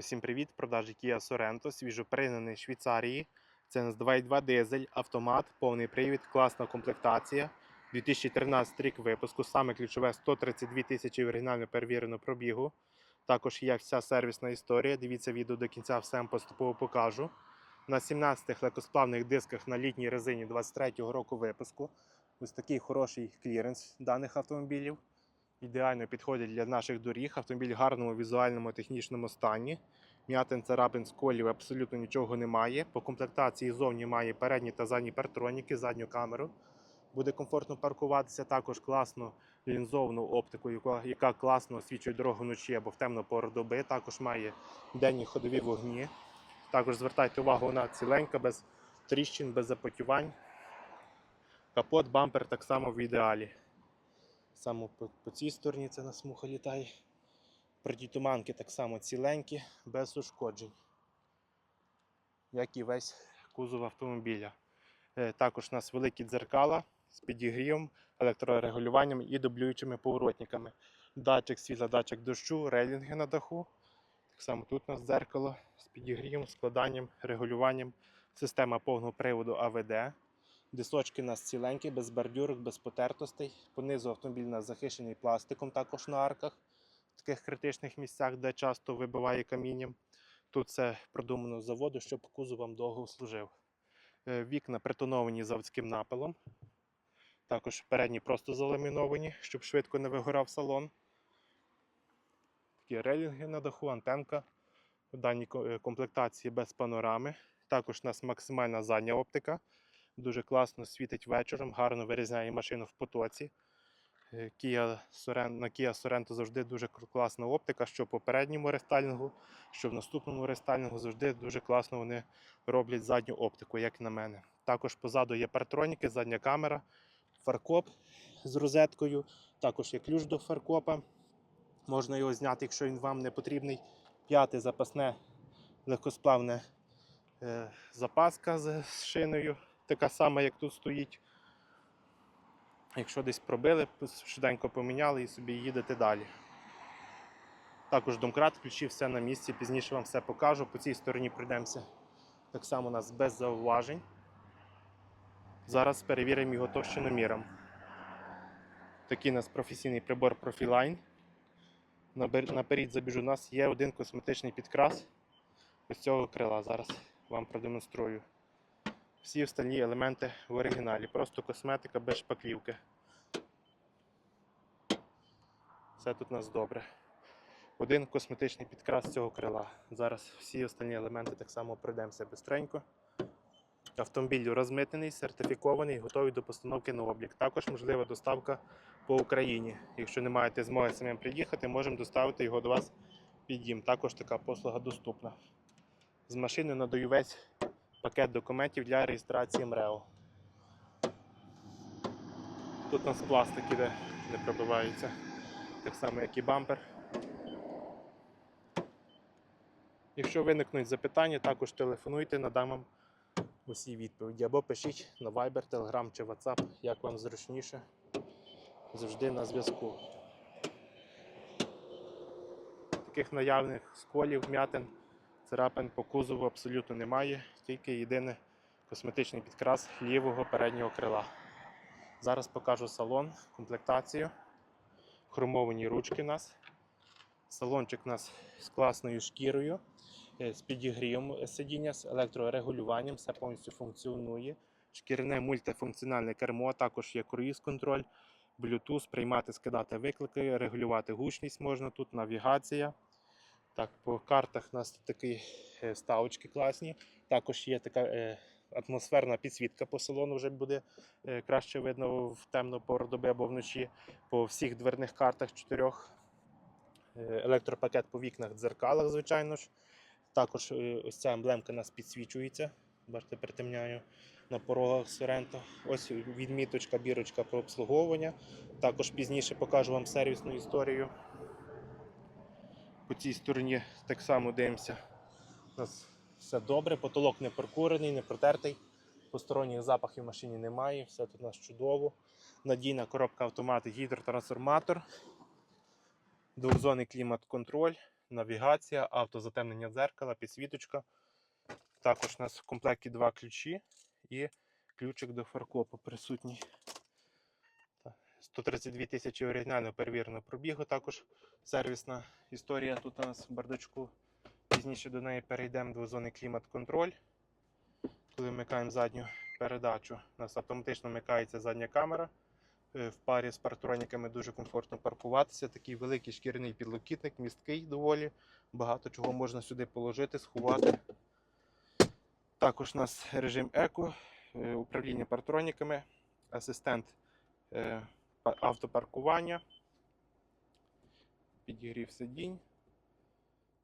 Всім привіт! Продажі Kia Sorento, свіжопригнаний Швейцарії. Це нас 2.2 дизель, автомат, повний привід, класна комплектація. 2013 рік випуску, саме ключове 132 тисячі оригінально перевірено пробігу. Також є вся сервісна історія. Дивіться відео до кінця, все вам поступово покажу. На 17-х легкосплавних дисках на літній резині 23-го року випуску. Ось такий хороший кліренс даних автомобілів ідеально підходять для наших доріг. Автомобіль в гарному візуальному технічному стані. М'ятин царапин сколів абсолютно нічого немає. По комплектації зовні має передні та задні партроніки, задню камеру. Буде комфортно паркуватися. Також класно лінзовану оптику, яка, яка класно освічує дорогу вночі або в темну пору доби. Також має денні ходові вогні. Також звертайте увагу, вона ціленька, без тріщин, без запотівань. Капот, бампер так само в ідеалі. Саме по, по цій стороні це нас муха літає. Протитуманки так само ціленькі, без ушкоджень. Як і весь кузов автомобіля. Е, Також у нас великі дзеркала з підігрівом, електрорегулюванням і дублюючими поворотниками. Датчик світла, датчик дощу, рейлінги на даху. Так само тут у нас дзеркало з підігрівом, складанням, регулюванням. Система повного приводу АВД. Дисочки у нас ціленькі, без бордюрок, без потертостей. Понизу автомобіль у нас захищений пластиком, також на арках, в таких критичних місцях, де часто вибиває камінням. Тут все продумано з заводу, щоб кузов вам довго служив. Е, Вікна притоновані заводським напилом. Також передні просто заламіновані, щоб швидко не вигорав салон. Такі рейлінги на даху, антенка. В даній е, комплектації без панорами. Також у нас максимальна задня оптика. Дуже класно світить вечором, гарно вирізняє машину в потоці. Е, Kia Sorento, на Kia Sorento завжди дуже класна оптика, що в попередньому рестайлінгу, що в наступному рестайлінгу завжди дуже класно вони роблять задню оптику, як на мене. Також позаду є партроніки, задня камера, фаркоп з розеткою. Також є ключ до фаркопа. Можна його зняти, якщо він вам не потрібний. П'яте запасне легкосплавне е, запаска з шиною така сама, як тут стоїть. Якщо десь пробили, швиденько поміняли і собі їдете далі. Також домкрат ключі, все на місці, пізніше вам все покажу. По цій стороні пройдемося. Так само у нас без зауважень. Зараз перевіримо його товщиноміром. Такий у нас професійний прибор Profiline. Наперед забіжу, у нас є один косметичний підкрас ось цього крила. Зараз вам продемонструю всі остальні елементи в оригіналі. Просто косметика без шпаклівки. Все тут у нас добре. Один косметичний підкрас цього крила. Зараз всі остальні елементи так само пройдемося бистренько. Автомобіль розмитнений, сертифікований, готовий до постановки на облік. Також можлива доставка по Україні. Якщо не маєте змоги самим приїхати, можемо доставити його до вас під дім. Також така послуга доступна. З машини надаю весь пакет документів для реєстрації МРЕО. Тут у нас пластик іде, не пробивається. Так само, як і бампер. Якщо виникнуть запитання, також телефонуйте, надам вам усі відповіді. Або пишіть на Viber, Telegram чи WhatsApp, як вам зручніше. Завжди на зв'язку. Таких наявних сколів, м'ятин, царапин по кузову абсолютно немає, тільки єдиний косметичний підкрас лівого переднього крила. Зараз покажу салон, комплектацію. Хромовані ручки у нас. Салончик у нас з класною шкірою, е, з підігрівом сидіння, з електрорегулюванням, все повністю функціонує. Шкіряне мультифункціональне кермо, також є круїз-контроль, Bluetooth, приймати, скидати виклики, регулювати гучність можна тут, навігація. Так, по картах у нас тут такі е, ставочки класні. Також є така е, атмосферна підсвітка по салону, вже буде е, краще видно в темну пору доби або вночі. По всіх дверних картах чотирьох. Електропакет по вікнах, дзеркалах, звичайно ж. Також ось ця емблемка у нас підсвічується. Бачите, притемняю на порогах Соренто. Ось відміточка, бірочка про обслуговування. Також пізніше покажу вам сервісну історію. По цій стороні так само дивимося. У нас все добре, потолок не прокурений, не протертий. Посторонніх запахів в машині немає, все тут у нас чудово. Надійна коробка автомат, гідротрансформатор, двохзонний клімат-контроль. навігація, автозатемнення дзеркала, підсвіточка. Також у нас в комплекті два ключі і ключик до фаркопу присутній. Та, 132 тисячі оригінально перевіреного пробігу. Також сервісна історія тут у нас в бардачку. Пізніше до неї перейдемо двозонний клімат-контроль. Коли вмикаємо задню передачу, у нас автоматично вмикається задня камера. Е, В парі з партроніками дуже комфортно паркуватися. Такий великий шкіряний підлокітник, місткий доволі. Багато чого можна сюди положити, сховати. Також у нас режим еко, е, управління партроніками, асистент е, автопаркування, підігрів сидінь.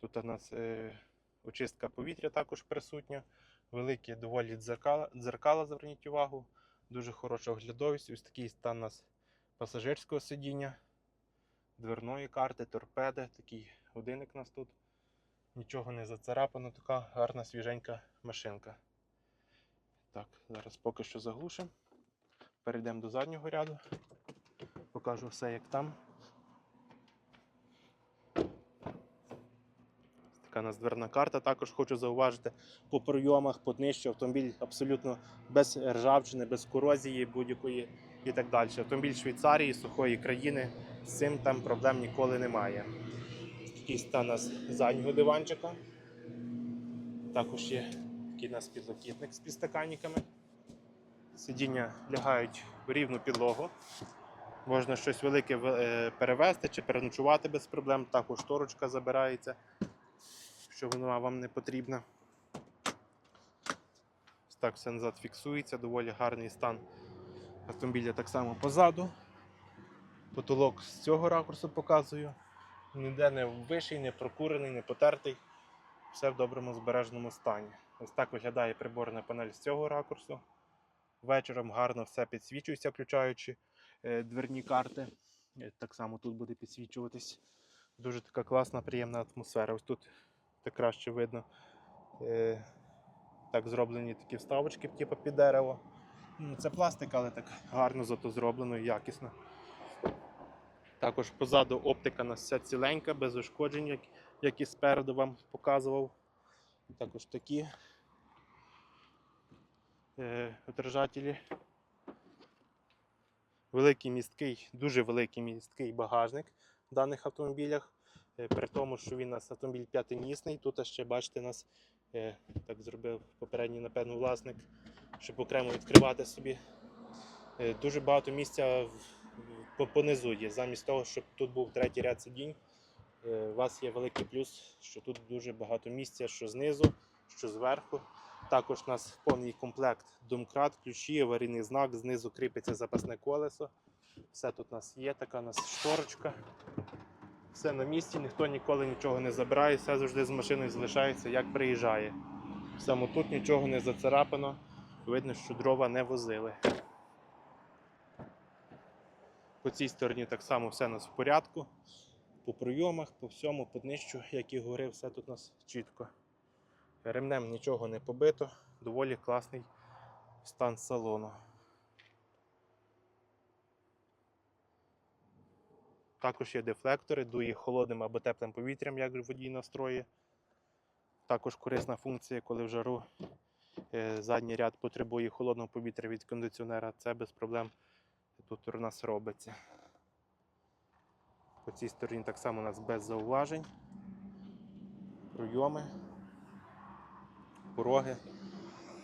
Тут у нас е, очистка повітря також присутня. Великі доволі дзеркала, дзеркала, зверніть увагу. Дуже хороша оглядовість. Ось такий стан у нас пасажирського сидіння, дверної карти, торпеди. Такий годинник у нас тут. Нічого не зацарапано, така гарна свіженька машинка. Так, зараз поки що заглушимо. Перейдемо до заднього ряду. Покажу все, як там. Така у нас дверна карта. Також хочу зауважити по пройомах, по днищу автомобіль абсолютно без ржавчини, без корозії будь-якої і так далі. Автомобіль Швейцарії, сухої країни, з цим там проблем ніколи немає. Такий стан у нас заднього диванчика. Також є такий у нас підлокітник з підстаканниками. Сидіння лягають в рівну підлогу. Можна щось велике е, перевезти чи переночувати без проблем. Також шторочка забирається, якщо вона вам не потрібна. Ось Так все назад фіксується, доволі гарний стан автомобіля так само позаду. Потолок з цього ракурсу показую. Ніде не виший, не прокурений, не потертий. Все в доброму збереженому стані. Ось так виглядає приборна панель з цього ракурсу. Вечором гарно все підсвічується, включаючи дверні карти. Е, Так само тут буде підсвічуватись. Дуже така класна, приємна атмосфера. Ось тут так краще видно. Е, так зроблені такі вставочки, типу під дерево. Ну, Це пластик, але так гарно зато зроблено і якісно. Також позаду оптика нас вся ціленька, без ушкоджень, як, як і спереду вам показував. Також такі е, отражателі. Великий місткий, дуже великий місткий багажник в даних автомобілях. Е, При тому, що він у нас автомобіль п'ятимісний. Тут ще бачите, нас е, так зробив попередній, напевно, власник, щоб окремо відкривати собі. Е, Дуже багато місця понизу є. Замість того, щоб тут був третій ряд сидінь, у вас є великий плюс, що тут дуже багато місця, що знизу, що зверху. Також у нас повний комплект домкрат, ключі, аварійний знак, знизу кріпиться запасне колесо. Все тут у нас є, така у нас шторочка. Все на місці, ніхто ніколи нічого не забирає, все завжди з машиною залишається, як приїжджає. Саме тут нічого не зацарапано, видно, що дрова не возили. По цій стороні так само все у нас в порядку. По пройомах, по всьому, по днищу, як і говорив, все тут у нас чітко. Ремнем нічого не побито, доволі класний стан салону. Також є дефлектори, дує холодним або теплим повітрям, як водій настроє. Також корисна функція, коли в жару е, задній ряд потребує холодного повітря від кондиціонера, це без проблем тут у нас робиться. По цій стороні так само у нас без зауважень. Пройоми, пороги.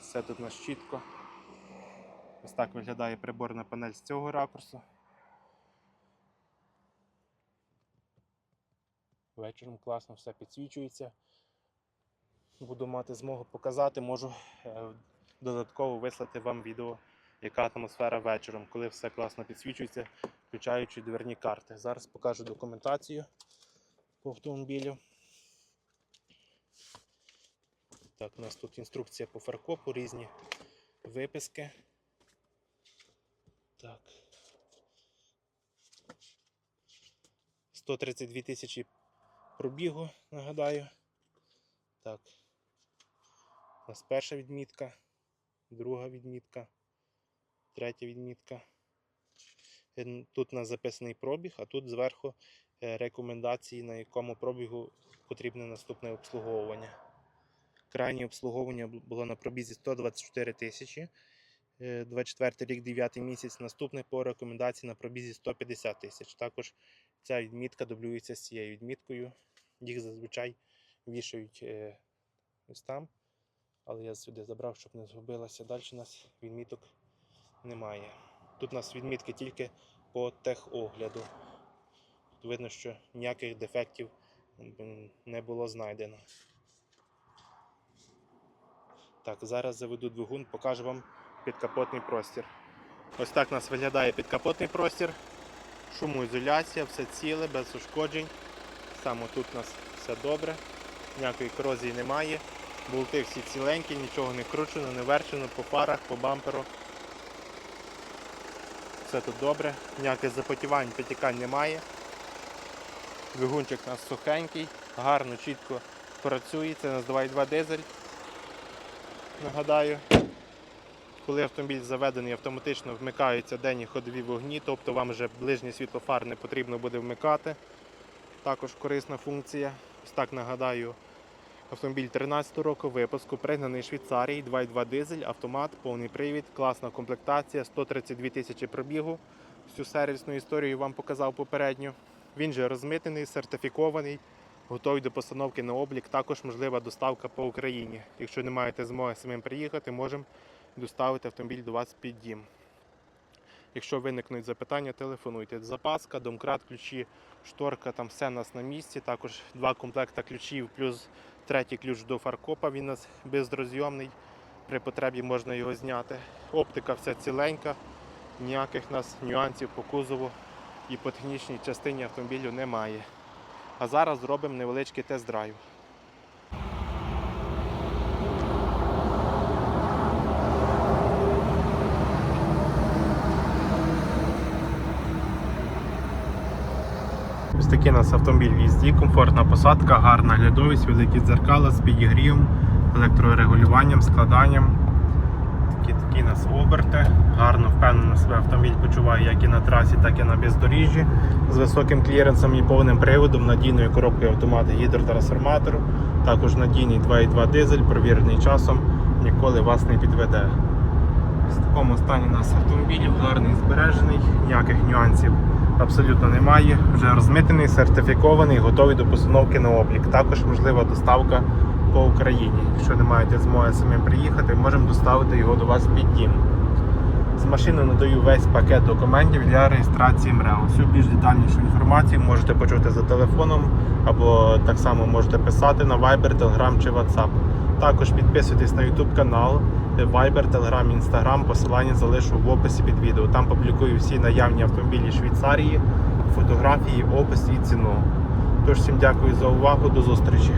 Все тут у нас чітко. Ось так виглядає приборна панель з цього ракурсу. Вечором класно все підсвічується. Буду мати змогу показати, можу е, додатково вислати вам відео, яка атмосфера вечором, коли все класно підсвічується, включаючи дверні карти. Зараз покажу документацію по автомобілю. Так, у нас тут інструкція по фаркопу, різні виписки. Так. 132 тисячі пробігу, нагадаю. Так. У нас перша відмітка, друга відмітка, третя відмітка. Е, Тут у нас записаний пробіг, а тут зверху е, рекомендації, на якому пробігу потрібне наступне обслуговування. Крайнє обслуговування було на пробізі 124 тисячі. Е, 24 рік, 9 місяць. Наступне по рекомендації на пробізі 150 тисяч. Також ця відмітка дублюється з цією відміткою. Їх зазвичай вішають е, ось там. Але я сюди забрав, щоб не згубилася. Далі у нас відміток немає. Тут у нас відмітки тільки по техогляду. Тут видно, що ніяких дефектів не було знайдено. Так, зараз заведу двигун, покажу вам підкапотний простір. Ось так у нас виглядає підкапотний простір. Шумоізоляція, все ціле, без ушкоджень. Саме тут у нас все добре, ніякої корозії немає. Болти всі ціленькі, нічого не кручено, не верчено по фарах, по бамперу. Все тут добре, ніяких запотівань, потікань немає. Двигунчик у нас сухенький, гарно, чітко працює. Це у нас 2.2 дизель. Нагадаю, коли автомобіль заведений, автоматично вмикаються денні ходові вогні, тобто вам вже ближнє світло фар не потрібно буде вмикати. Також корисна функція. Ось так нагадаю, автомобіль 13 року випуску, пригнаний Швейцарії, 2.2 дизель, автомат, повний привід, класна комплектація, 132 тисячі пробігу. Всю сервісну історію вам показав попередньо. Він же розмитений, сертифікований, готовий до постановки на облік. Також можлива доставка по Україні. Якщо не маєте змоги самим приїхати, можемо доставити автомобіль до вас під дім. Якщо виникнуть запитання, телефонуйте. Запаска, домкрат, ключі, шторка, там все у нас на місці. Також два комплекта ключів, плюс третій ключ до фаркопа. Він у нас безрозйомний. При потребі можна його зняти. Оптика вся ціленька, ніяких нас нюансів по кузову і по технічній частині автомобілю немає. А зараз зробимо невеличкий тест-драйв. Ось такий у нас автомобіль в їзді, комфортна посадка, гарна глядовість, великі дзеркала з підігрівом, електрорегулюванням, складанням. Такі, нас оберти. Гарно впевнено себе автомобіль почуває як і на трасі, так і на бездоріжжі. З високим кліренсом і повним приводом, надійною коробкою автомата гідротрансформатору. Також надійний 2.2 дизель, провірений часом, ніколи вас не підведе. В такому стані у нас автомобіль, гарний збережений, ніяких нюансів абсолютно немає. Вже розмитений, сертифікований, готовий до постановки на облік. Також можлива доставка по Україні. Якщо не маєте змоги самим приїхати, можемо доставити його до вас під дім. З машини надаю весь пакет документів для реєстрації МРЕО. Всю більш детальнішу інформацію можете почути за телефоном або так само можете писати на Viber, Telegram чи WhatsApp. Також підписуйтесь на YouTube канал, Viber, Telegram, Instagram. Посилання залишу в описі під відео. Там публікую всі наявні автомобілі Швейцарії, фотографії, опис і ціну. Тож всім дякую за увагу, до зустрічі.